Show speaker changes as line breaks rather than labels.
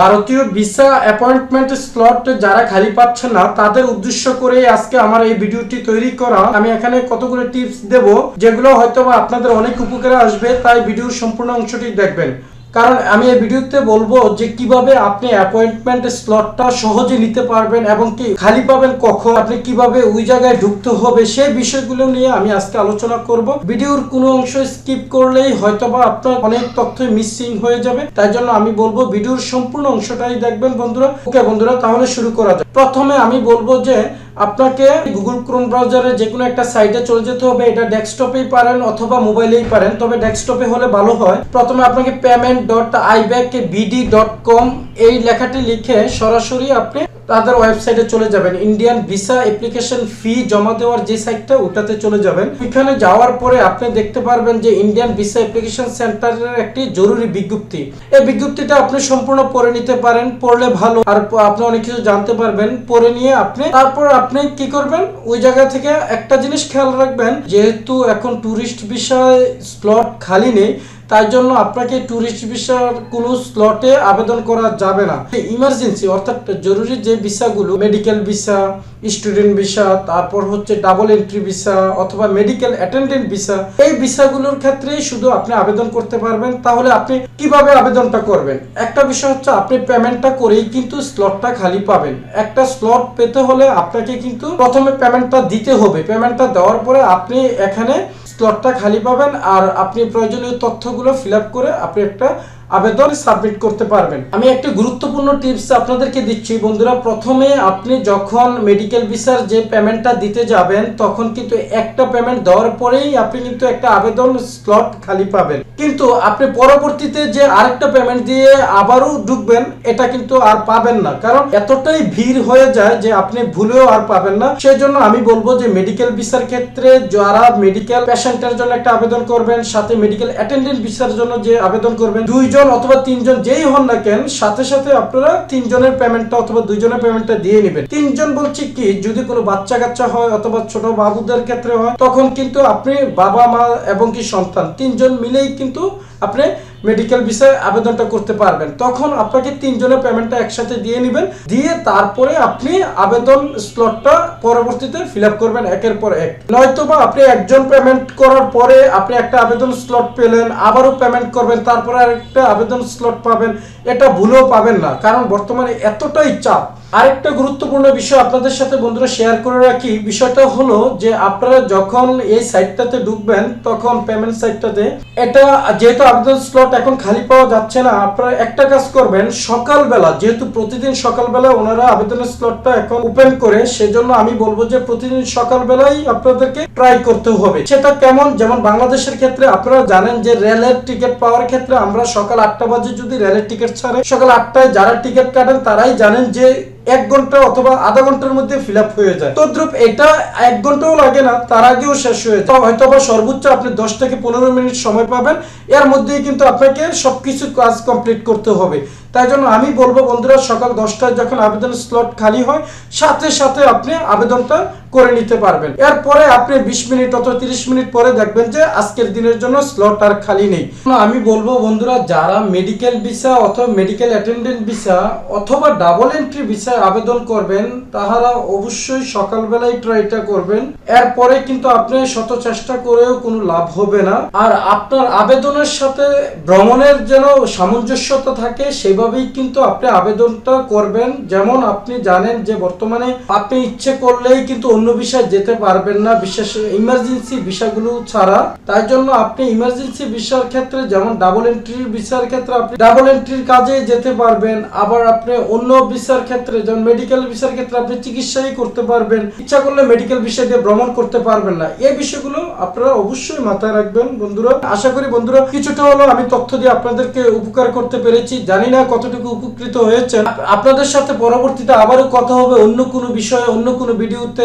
ভারতীয় visa appointment slot যারা খালি পাচ্ছে না, তাদের উদ্দেশ্য করে আজকে আমার এই ভিডিওটি তৈরি করা। আমি এখানে কতগুলো টিপস দেব, যেগুলো হয়তো আপনাদের অনেক উপকারে আসবে, তাই ভিডিওর সম্পূর্ণ অংশটি দেখবেন। কারণ আমি এই ভিডিওতে বলব যে কীভাবে আপনি অ্যাপয়েন্টমেন্ট স্লটটা সহজে নিতে পারবেন এবং কি খালি পাবেন কখন, আপনি কীভাবে ওই জায়গায় ঢুকতে হবে, সেই বিষয়গুলো নিয়ে আমি আজকে আলোচনা করব। ভিডিওর কোনো অংশ স্কিপ করলেই হয়তোবা আপনার অনেক তথ্যই মিসিং হয়ে যাবে। তাই জন্য আমি বলব ভিডিওর সম্পূর্ণ অংশটাই দেখবেন বন্ধুরা। ওকে বন্ধুরা, তাহলে শুরু করা যাক। প্রথমে আমি বলব যে আপনাকে গুগল ক্রোম ব্রাউজারে যে কোনো একটা সাইটে চলে যেতে হবে। এটা ডেস্কটপেই পারেন অথবা মোবাইলেই পারেন। তবে ডেস্কটপে হলে ভালো হয়। প্রথমে আপনাকে payment dot ibac BD dot com এই লেখাটি লিখে সরাসরি আপনি তাদের ওয়েবসাইটে চলে যাবেন। ইন্ডিয়ান ভিসা অ্যাপ্লিকেশন ফি জমা দেওয়ার যে সাইটটা ওটাতে চলে যাবেন। এখানে যাওয়ার পরে আপনি দেখতে পারবেন যে ইন্ডিয়ান ভিসা অ্যাপ্লিকেশন সেন্টারের একটি জরুরি বিজ্ঞপ্তি। এই বিজ্ঞপ্তিটা আপনি সম্পূর্ণ পড়ে নিতে পারেন, পড়লে ভালো। আর আপনি অনেক কিছু জানতে পারবেন, পড়ে নিয়ে আপনি, তারপর আপনি কি করবেন? ওই জায়গা থেকে একটা জিনিস খেয়াল রাখবেন, যেহেতু এখন ট্যুরিস্ট বিষয় স্লট খালি নেই তাই জন্য আপনাকে ট্যুরিস্ট ভিসার কোনো স্লটে আবেদন করা যাবে না। ইমার্জেন্সি অর্থাৎ জরুরি যে ভিসাগুলো মেডিকেল ভিসা স্টুডেন্ট ভিসা তারপর হচ্ছে ডাবল এন্ট্রি ভিসা অথবা মেডিকেল অ্যাটেন্ডেন্ট ভিসা এই ভিসাগুলোর ক্ষেত্রে শুধু আপনি আবেদন করতে পারবেন। তাহলে আপনি কীভাবে আবেদনটা করবেন? একটা বিষয় হচ্ছে আপনি পেমেন্টটা করেই কিন্তু স্লটটা খালি পাবেন। একটা স্লট পেতে হলে আপনাকে কিন্তু প্রথমে পেমেন্টটা দিতে হবে। পেমেন্টটা দেওয়ার পরে আপনি এখানে স্লটটা খালি পাবেন আর আপনি প্রয়োজনীয় তথ্যগুলো ফিল করে আপনি একটা আবেদন সাবমিট করতে পারবেন। আমি একটা গুরুত্বপূর্ণ টিপস আপনাদেরকে দিচ্ছি। বন্ধুরা, প্রথমে আপনি যখন মেডিকেল ভিসার যে পেমেন্টটা দিতে যাবেন, তখন কিন্তু একটা পেমেন্ট দেওয়ার পরেই আপনি কিন্তু একটা আবেদন স্লট খালি পাবেন। কিন্তু আপনি পরবর্তীতে যে আরেকটা পেমেন্ট দিয়ে আবারও ঢুকবেন, এটা কিন্তু আর পাবেন না। কারণ এতটাই ভিড় হয়ে যায় যে আপনি ভুলেও আর পাবেন না। সেই জন্য আমি বলব যে মেডিকেল ভিসার ক্ষেত্রে যারা মেডিকেল পেশেন্টের জন্য একটা আবেদন করবেন, সাথে মেডিকেল অ্যাটেন্ডেন্ট ভিসার জন্য যে আবেদন করবেন, দুইজন অথবা তিনজন যেই হন না কেন, সাথে সাথে আপনারা তিনজনের পেমেন্টটা অথবা দুইজনের পেমেন্টটা দিয়ে নেবেন। তিনজন বলছি কি, যদি কোনো বাচ্চা কাচ্চা হয় অথবা ছোট বাবুদের ক্ষেত্রে হয়, তখন কিন্তু আপনি বাবা মা এবং কি সন্তান, তিনজন মিলেই কিন্তু আপনি মেডিকেল বিষয়ে আবেদনটা করতে পারবেন। তখন আপনাকে তিনজনের পেমেন্টটা একসাথে দিয়ে নেবেন। দিয়ে তারপরে আপনি আবেদন স্লটটা পরবর্তীতে ফিল আপ করবেন একের পর এক। নয়তো বা আপনি একজন পেমেন্ট করার পরে আপনি একটা আবেদন স্লট পেলেন, আবারও পেমেন্ট করবেন, তারপরে আরেকটা আবেদন স্লট পাবেন। এটা ভুলেও পাবেন না, কারণ বর্তমানে এতটাই চাপ। আরেকটা গুরুত্বপূর্ণ বিষয় আপনাদের সাথে বন্ধুরা শেয়ার করে রাখি। বিষয়টা হলো যে আপনারা যখন এই সাইটটাতে ঢুকবেন, তখন পেমেন্ট সাইটটাতে এটা যেহেতু আবেদন স্লট এখন খালি পাওয়া যাচ্ছে না, আপনারা একটা কাজ করবেন, সকালবেলা, যেহেতু প্রতিদিন সকালবেলা ওনারা আবেদনের স্লটটা এখন ওপেন করে, সেজন্য আমি বলব যে প্রতিদিন সকালবেলাই আপনাদেরকে ট্রাই করতে হবে। সেটা কেমন? যেমন বাংলাদেশের ক্ষেত্রে আপনারা জানেন যে রেলের টিকিট পাওয়ার ক্ষেত্রে আমরা সকাল আটটা বাজে যদি রেলের টিকিট ছাড়ে, সকাল আটটায় যারা টিকিট কাটেন, তারাই জানেন যে এক ঘণ্টা অথবা আধা ঘণ্টার মধ্যে ফিল হয়ে যায়। তদ্রুপ এটা এক ঘন্টাও লাগে না, তার আগেও শেষ হয়ে যায়। হয়তো বা সর্বোচ্চ আপনি দশ থেকে পনেরো মিনিট সময় পাবেন, এর মধ্যেই কিন্তু আপনাকে সবকিছু কাজ কমপ্লিট করতে হবে। তাই জন্য আমি বলব বন্ধুরা, সকাল দশটায় যখন আবেদন স্লট খালি হয়, সাথে সাথে আপনি আবেদনটা করে নিতে পারবেন। এরপরে আপনি বিশ মিনিট অথবা তিরিশ মিনিট পরে দেখবেন যে আজকের দিনের জন্য স্লট আর খালি নেই। আমি বলব বন্ধুরা, যারা মেডিকেল ভিসা অথবা মেডিকেল অ্যাটেন্ডেন্ট ভিসা অথবা ডাবল এন্ট্রি ভিসা আবেদন করবেন, তাহারা অবশ্যই সকালবেলায় ট্রাইটা করবেন। এরপরে কিন্তু আপনি শত চেষ্টা করেও কোনো লাভ হবে না। আর আপনার আবেদনের সাথে ভ্রমণের যেন সামঞ্জস্যতা থাকে, সেভাবেই কিন্তু আপনি আবেদনটা করবেন। যেমন আপনি জানেন যে বর্তমানে আপনি ইচ্ছে করলেই কিন্তু অন্য বিষয় যেতে পারবেন না, বিশেষ ইমার্জেন্সি বিষয়গুলো ছাড়া। তাই জন্য আপনি ইমার্জেন্সি ভিসার ক্ষেত্রে, যেমন ডাবল এন্ট্রির ভিসার ক্ষেত্রে আপনি ডাবল এন্ট্রির কাজে যেতে পারবেন, আবার আপনি অন্য ভিসার ক্ষেত্রে, যেমন মেডিকেল ভিসার ক্ষেত্রে আপনি চিকিৎসাই করতে পারবেন, ইচ্ছা করলে মেডিকেল বিষয় দিয়ে ভ্রমণ করতে পারবেন না। এই বিষয়গুলো আপনারা অবশ্যই মাথায় রাখবেন, বন্ধুরা। আশা করি, বন্ধুরা, কিছুটা হলো আমি তথ্য দিয়ে আপনাদেরকে উপকার করতে পেরেছি। জানি না কতটুকু উপকৃত হয়েছেন। আপনাদের সাথে পরবর্তীতে আবারও কথা হবে অন্য কোনো বিষয়ে, অন্য কোনো ভিডিওতে।